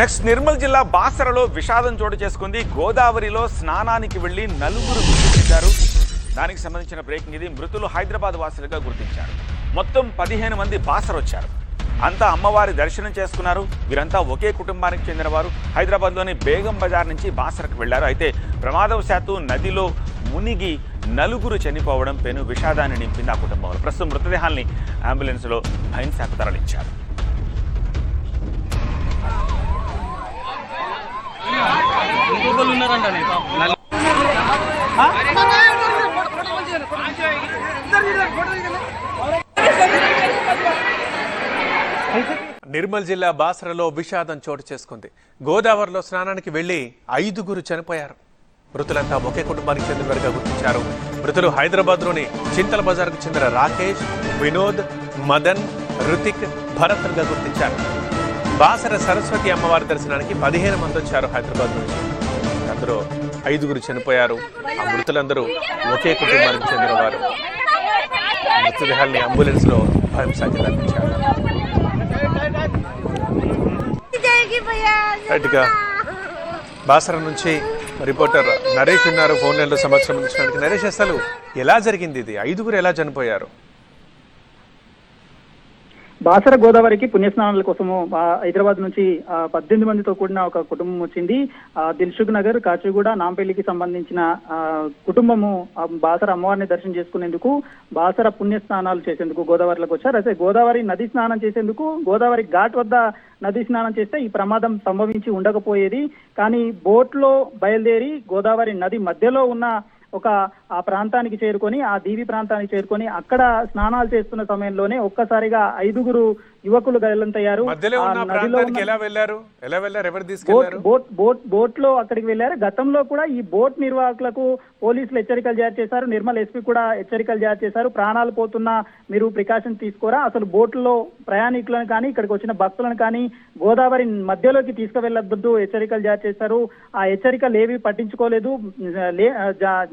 Next Nirmal జిల్లా బాసరలో విషాదం చోటు చేసుకుంది. గోదావరిలో స్నానానికి వెళ్ళి నలుగురు మృతి చెందారు. దానికి సంబంధించిన బ్రేకింగ్ ఇది. మృతులు హైదరాబాద్ వాసులుగా గుర్తించారు. మొత్తం పదిహేను మంది బాసర వచ్చారు. అంతా అమ్మవారి దర్శనం చేసుకున్నారు. వీరంతా ఒకే కుటుంబానికి చెందినవారు. హైదరాబాద్లోని బేగం బజార్ నుంచి బాసరకు వెళ్ళారు అయితే ప్రమాదవశాత్తు నదిలో మునిగి నలుగురు చనిపోవడం పెను విషాదాన్ని నింపింది ఆ కుటుంబంలో. ప్రస్తుతం మృతదేహాల్ని అంబులెన్స్లో భైన్శాఖ తరలించారు. నిర్మల్ జిల్లా బాసరలో విషాదం చోటు చేసుకుంది. గోదావరిలో స్నానానికి వెళ్ళి ఐదుగురు చనిపోయారు. మృతులంతా ఒకే కుటుంబానికి చెందినవారుగా గుర్తించారు. మృతులు హైదరాబాద్లోని చింతల బజార్కు చెందిన రాకేష్ వినోద్ మదన్ రుతిక్ భరత్లుగా గుర్తించారు. బాసర సరస్వతి అమ్మవారి దర్శనానికి పదిహేను మంది వచ్చారు హైదరాబాద్ నుంచి. అందులో ఐదుగురు చనిపోయారు. ఆ మృతులందరూ ఒకే కుటుంబానికి చెందినవారు. మృతదేహాల్ని అంబులెన్స్లో భయం సాధ్యం అందించారు బాసర నుంచి రిపోర్టర్ నరేష్ ఉన్నారు ఫోన్ లైన్లో సమక్షం నరేష్ అసలు ఎలా జరిగింది ఇది? ఐదుగురు ఎలా చనిపోయారు? బాసర గోదావరికి పుణ్యస్నానాల కోసము హైదరాబాద్ నుంచి పద్దెనిమిది మందితో కూడిన ఒక కుటుంబం వచ్చింది. దిల్సుఖ్ నగర్ కాచిగూడ నాంపల్లికి సంబంధించిన కుటుంబము ఆ, బాసర అమ్మవారిని దర్శనం చేసుకునేందుకు బాసర పుణ్యస్నానాలు చేసేందుకు గోదావరిలోకి వచ్చారు. అయితే గోదావరి నది స్నానం చేసేందుకు గోదావరి ఘాట్ వద్ద నది స్నానం చేస్తే ఈ ప్రమాదం సంభవించి ఉండకపోయేది. కానీ బోట్లో బయలుదేరి గోదావరి నది మధ్యలో ఉన్న ఒక ఆ ప్రాంతానికి చేరుకొని ఆ దీవి ప్రాంతానికి చేరుకొని అక్కడ స్నానాలు చేస్తున్న సమయంలోనే ఒక్కసారిగా ఐదుగురు యువకులు గల్లంతయ్యారు ఎలా వెళ్ళారు? ఎలా వెళ్ళారు? ఎవరు బోట్ తీసుకెళ్ళారు? బోట్ బోట్ బోట్లో అక్కడికి వెళ్ళారు గతంలో కూడా ఈ బోట్ నిర్వాహకులకు పోలీసులు హెచ్చరికలు జారీ చేశారు. నిర్మల్ ఎస్పీ కూడా హెచ్చరికలు జారీ చేశారు. ప్రాణాలు పోతున్నా మీరు ప్రికాషన్ తీసుకోరా? అసలు బోట్లో ప్రయాణికులను కానీ ఇక్కడికి వచ్చిన భక్తులను కానీ గోదావరి మధ్యలోకి తీసుకువెళ్ళొద్దు హెచ్చరికలు జారీ చేశారు. ఆ హెచ్చరికలు ఏవి పట్టించుకోలేదు.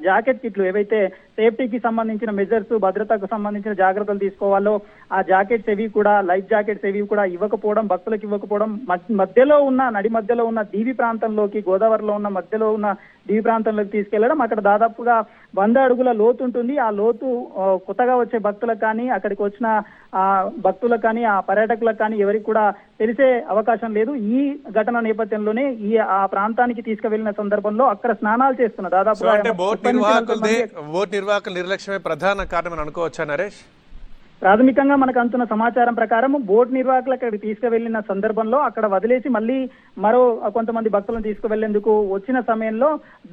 జాకెట్ కిట్లు ఏవైతే సేఫ్టీకి సంబంధించిన మెజర్స్ భద్రతకు సంబంధించిన జాగ్రత్తలు తీసుకోవాలో ఆ జాకెట్స్ ఏవి కూడా లైఫ్ జాకెట్స్ ఏవి కూడా ఇవ్వకపోవడం భక్తులకు ఇవ్వకపోవడం మధ్య- మధ్యలో ఉన్న నడి మధ్యలో ఉన్న దీవి ప్రాంతంలోకి గోదావరిలో ఉన్న మధ్యలో ఉన్న దీవి ప్రాంతంలోకి తీసుకెళ్ళడం అక్కడ దాదాపుగా వంద అడుగుల లోతు ఉంటుంది. ఆ లోతు కొత్తగా వచ్చే భక్తులకు కానీ అక్కడికి వచ్చిన ఆ భక్తులకు కానీ ఆ పర్యాటకులకు కానీ ఎవరికి కూడా తెలిసే అవకాశం లేదు. ఈ ఘటన నేపథ్యంలోనే ఈ ఆ ప్రాంతానికి తీసుకువెళ్ళిన సందర్భంలో అక్కడ స్నానాలు చేస్తున్న సో నిర్వాహక నిర్లక్ష్యమే ప్రధాన కారణం అని అనుకోవచ్చా నరేష్? ప్రాథమికంగా మనకు అంతున్న సమాచారం ప్రకారం బోట్ నిర్వాహకులు అక్కడికి తీసుకువెళ్ళిన సందర్భంలో అక్కడ వదిలేసి మళ్ళీ మరో కొంతమంది భక్తులను తీసుకువెళ్ళేందుకు వచ్చిన సమయంలో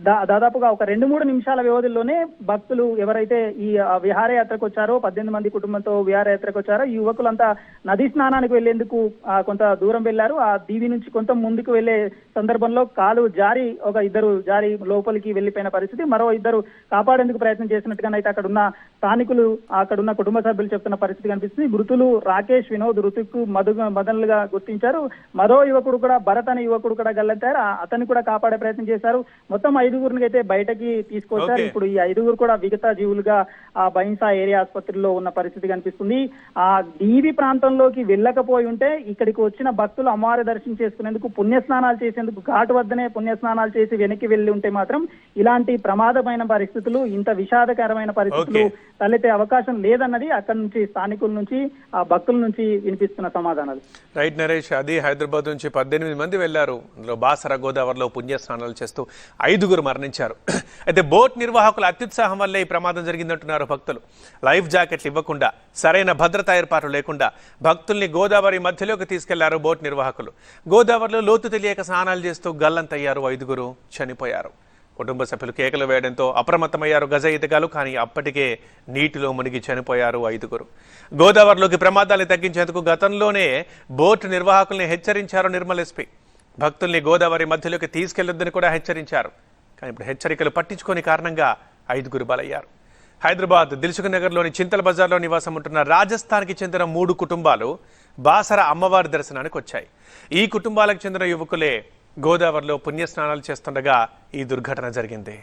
దా- దాదాపుగా ఒక రెండు మూడు నిమిషాల వ్యవధిలోనే భక్తులు ఎవరైతే ఈ విహారయాత్రకు వచ్చారో పద్దెనిమిది మంది కుటుంబంతో విహారయాత్రకు వచ్చారో ఈ యువకులంతా నదీ స్నానానికి వెళ్ళేందుకు కొంత దూరం వెళ్ళారు ఆ దీవి నుంచి కొంత ముందుకు వెళ్ళే సందర్భంలో కాలు జారి ఒక ఇద్దరు జారి లోపలికి వెళ్ళిపోయిన పరిస్థితి. మరో ఇద్దరు కాపాడేందుకు ప్రయత్నం చేసినట్టుగానైతే అక్కడ ఉన్న స్థానికులు అక్కడ ఉన్న కుటుంబ సభ్యులు చెప్తున్న పరిస్థితి కనిపిస్తుంది. మృతులు రాకేష్ వినోద్ రుతుక్ మధు మదన్లుగా గుర్తించారు. మరో యువకుడు కూడా భరత్ అనే యువకుడు కూడా గల్లంతారు ఆ- అతన్ని కూడా కాపాడే ప్రయత్నం చేశారు. మొత్తం ఐదుగురిని అయితే బయటకి తీసుకొచ్చారు. ఇప్పుడు ఈ ఐదుగురు కూడా విగత జీవులుగా ఆ బైన్సా ఏరియా ఆసుపత్రిలో ఉన్న పరిస్థితి కనిపిస్తుంది. ఆ దీవి ప్రాంతంలోకి వెళ్ళకపోయి ఉంటే ఇక్కడికి వచ్చిన భక్తులు అమ్మవారి దర్శనం చేసుకునేందుకు పుణ్యస్నానాలు చేసేందుకు ఘాటు వద్దనే పుణ్యస్నానాలు చేసి వెనక్కి వెళ్ళి ఉంటే మాత్రం ఇలాంటి ప్రమాదమైన పరిస్థితులు ఇంత విషాదకరమైన పరిస్థితులు. తలెత్తే అవకాశం లేదన్నది అక్కడి నుంచి స్థానికుల నుంచి ఆ భక్తుల నుంచి వినిపిస్తున్న సమాధానాలు. రైట్ నరేష్ అది హైదరాబాద్ నుంచి పద్దెనిమిది మంది వెళ్ళారు అందులో బాసర గోదావరిలో పుణ్య స్నానాలు చేస్తూ ఐదుగురు మరణించారు. అయితే బోట్ నిర్వాహకుల అత్యుత్సాహం వల్లే ఈ ప్రమాదం జరిగిందంటున్నారు భక్తులు. లైఫ్ జాకెట్లు ఇవ్వకుండా సరైన భద్రతా ఏర్పాట్లు లేకుండా భక్తుల్ని గోదావరి మధ్యలోకి తీసుకెళ్ళారు బోట్ నిర్వాహకులు. గోదావరిలో లోతు తెలియక స్నానాలు చేస్తూ గల్లంతయ్యారు ఐదుగురు చనిపోయారు. కుటుంబ సభ్యులు కేకలు వేయడంతో అప్రమత్తమయ్యారు గజ ఈతగాలు కానీ అప్పటికే నీటిలో మునిగి చనిపోయారు ఐదుగురు. గోదావరిలోకి ప్రమాదాన్ని తగ్గించేందుకు గతంలోనే బోటు నిర్వాహకుల్ని హెచ్చరించారు నిర్మల్ ఎస్పీ. భక్తుల్ని గోదావరి మధ్యలోకి తీసుకెళ్ళొద్దని కూడా హెచ్చరించారు. కానీ ఇప్పుడు హెచ్చరికలు పట్టించుకోని కారణంగా ఐదుగురు బలయ్యారు. హైదరాబాద్ దిల్సుఖ్ నగర్లోని చింతల బజార్లో నివాసం ఉంటున్న రాజస్థాన్కి చెందిన మూడు కుటుంబాలు బాసర అమ్మవారి దర్శనానికి వచ్చాయి. ఈ కుటుంబాలకు చెందిన యువకులే గోదావరిలో పుణ్యస్నానాలు చేస్తుండగా ఈ దుర్ఘటన జరిగింది.